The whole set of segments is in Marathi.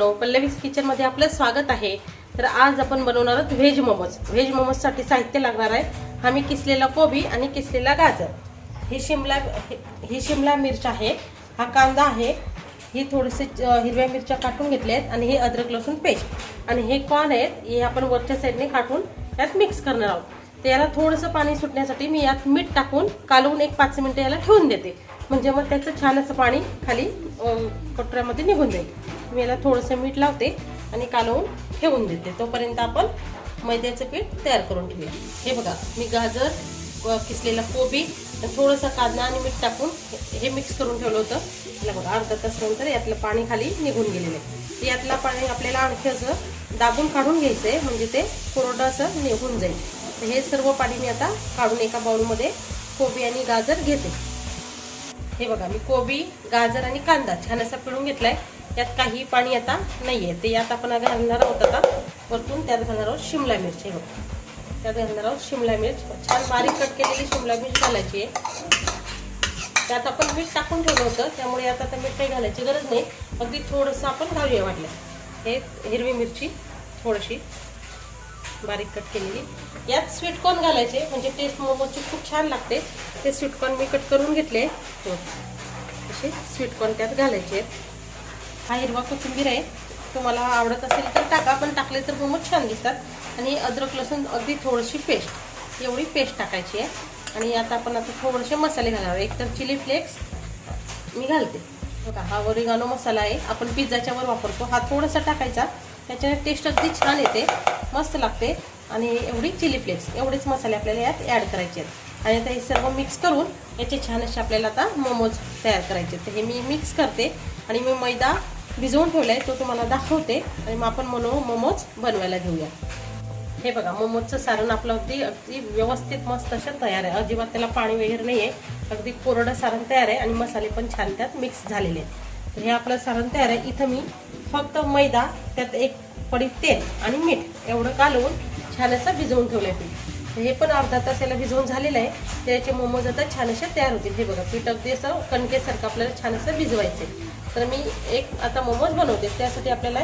मित्रांनो पल्लवीस किचनमध्ये आपलं स्वागत आहे. तर आज आपण बनवणार आहोत व्हेज मोमोज. व्हेज मोमोजसाठी साहित्य लागणार आहे. हा मी किसलेला कोबी आणि किसलेला गाजर. ही शिमला हे- ही शिमला मिरच आहे. हा कांदा आहे. ही थोडेसे हिरव्या मिरच्या काटून घेतल्या आहेत आणि हे अद्रक लसूण पेस्ट. आणि हे कॉर्न आहेत हे आपण वरच्या साईडने काटून त्यात मिक्स करणार आहोत. तर याला थोडंसं पाणी सुटण्यासाठी मी यात मीठ टाकून कालवून एक पाच मिनटं याला ठेवून देते. म्हणजे मग त्याचं छान असं पाणी खाली कटोऱ्यामध्ये निघून जाईल. मी याला थोडंसं मीठ लावते आणि कालवून ठेवून देते. तोपर्यंत आपण मैद्याचं पीठ तयार करून ठेवूया. हे बघा मी गाजर व किसलेला कोबी थोडंसं कांदा आणि मीठ टाकून हे- मिक्स करून ठेवलं होतं. याला बघा अर्धा तासानंतर यातलं पाणी खाली निघून गेलेलं आहे. तर यातलं पाणी आपल्याला आणखी असं दाबून काढून घ्यायचं आहे म्हणजे ते कोरडं असं निघून जाईल. तर हे सर्व पाणी मी आता काढून एका बाउलमध्ये कोबी आणि गाजर घेते. हे बघा मी कोबी गाजर आणि कांदा छान असा पिळून घेतलाय. यात काही पाणी आता नाही आहे ते यात आपण घालणार आहोत आता. वरतून त्यात घालणार आहोत शिमला मिरची. हे बघा. त्यात घालणार आहोत शिमला मिरच. छान बारीक कट केलेली शिमला मिरच घालायची. आहे त्यात आपण मीठ टाकून ठेवलं होतं. त्यामुळे आता आता मीठ काही घालायची गरज नाही. अगदी थोडंसं आपण घालूया वाटलं. हे हिरवी मिरची थोडीशी बारीक कट केलेली. यात स्वीटकॉर्न घालायचे. म्हणजे टेस्ट मोमोची खूप छान लागते. ते स्वीटकॉर्न मी कट करून घेतले. हो. असे स्वीटकॉर्न त्यात घालायचे. आहेत हा हिरवा कोथिंबीर आहे. तुम्हाला आवडत असेल तर टाका पण टाकले तर मोमोज छान दिसतात. आणि अद्रक लसूण अगदी थोडीशी पेस्ट एवढी पेस्ट टाकायची आहे. आणि आता आपण आता थोडेसे मसाले घालावे. एक तर चिली फ्लेक्स मी घालते. बघा हा ओरिगानो मसाला आहे. आपण पिझ्झाच्या वर वापरतो. हा थोडासा टाकायचा. त्याच्याने टेस्ट अगदी छान येते. मस्त लागते. आणि एवढी चिली फ्लेक्स एवढेच मसाले आपल्याला यात ॲड करायचे आहेत. आणि आता हे सर्व मिक्स करून याचे छान असे आपल्याला आता मोमोज तयार करायचे आहेत. तर हे मी मिक्स करते. आणि मी मैदा भिजवून ठेवला आहे तो तुम्हाला दाखवते. आणि मग आपण म्हणू मोमोज बनवायला घेऊया. हे बघा मोमोजचं सारण आपलं अगदी अगदी व्यवस्थित मस्त असं तयार आहे. अजिबात त्याला पाणी वगैरे नाही आहे अगदी कोरडं सारण तयार आहे आणि मसाले पण छान त्यात मिक्स झालेले आहेत. तर हे आपलं सारण तयार आहे. इथं मी फक्त मैदा त्यात एक पडी तेल आणि मीठ एवढं कालवून छान असं भिजवून ठेवलं आहे पीठ. हे पण अर्धा तास याला भिजवून झालेलं आहे. त्याचे मोमोज आता छान असे तयार होतील. हे बघा पीठ अगदी असं कणकेसारखं आपल्याला छान असं भिजवायचं आहे तर मी एक आता मोमोज बनवते. त्यासाठी आपल्याला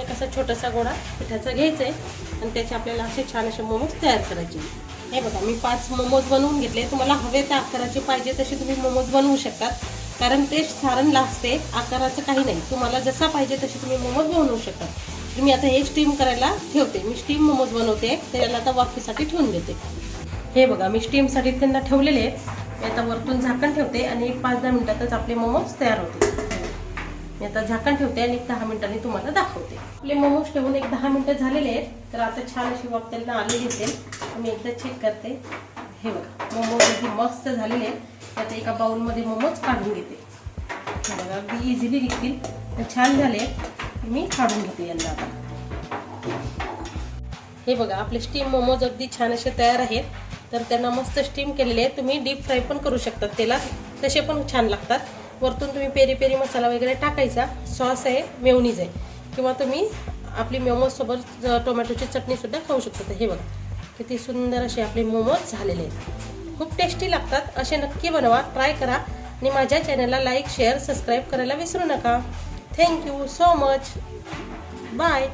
एक असा छोटासा गोळा पिठाचा घ्यायचा आहे आणि त्याचे आपल्याला असे छान असे मोमोज तयार करायचे. हे बघा मी पाच मोमोज बनवून घेतले. तुम्हाला हवे त्या आकाराचे पाहिजे तसे तुम्ही मोमोज बनवू शकतात. कारण ते सारण लागते आकाराचं काही नाही. तुम्हाला जसा पाहिजे तसे तुम्ही मोमोज बनवू शकता. तर मी आता हे स्टीम करायला ठेवते. मी स्टीम मोमोज बनवते. तर याला आता वाफीसाठी ठेवून देते. हे बघा मी स्टीमसाठी त्यांना ठेवलेले आहेत. मी आता वरतून झाकण ठेवते आणि एक पाच दहा मिनटातच आपले मोमोज तयार होते मी आता झाकण ठेवते आणि एक दहा मिनिटांनी तुम्हाला दाखवते. आपले मोमोज ठेवून एक दहा मिनटं झालेले आहेत. तर आता छान अशी वाफ त्यांना आलेली असेल मी एकदा चेक करते. हे बघा मोमोज अगदी मस्त झालेले आहेत. त्यात एका बाउलमध्ये मोमोज काढून घेते. अगदी इझिली निघतील. छान झाले. मी काढून घेते यांना आता. हे बघा आपले स्टीम मोमोज अगदी छान असे तयार आहेत. तर त्यांना मस्त स्टीम केलेले आहे तुम्ही डीप फ्राय पण करू शकतात तेला तसे पण छान लागतात. वरतून तुम्ही पेरी पेरी मसाला वगैरे टाकायचा. सॉस आहे मेवनीज आहे. किंवा तुम्ही आपली मोमोजसोबत टोमॅटोची चटणीसुद्धा खाऊ शकता. हे बघा किती सुंदर असे आपले मोमोज झालेले आहेत. खूप टेस्टी लागतात असे नक्की बनवा ट्राय करा आणि माझ्या चॅनलला लाईक शेअर सबस्क्राईब करायला विसरू नका. Thank you so much. Bye.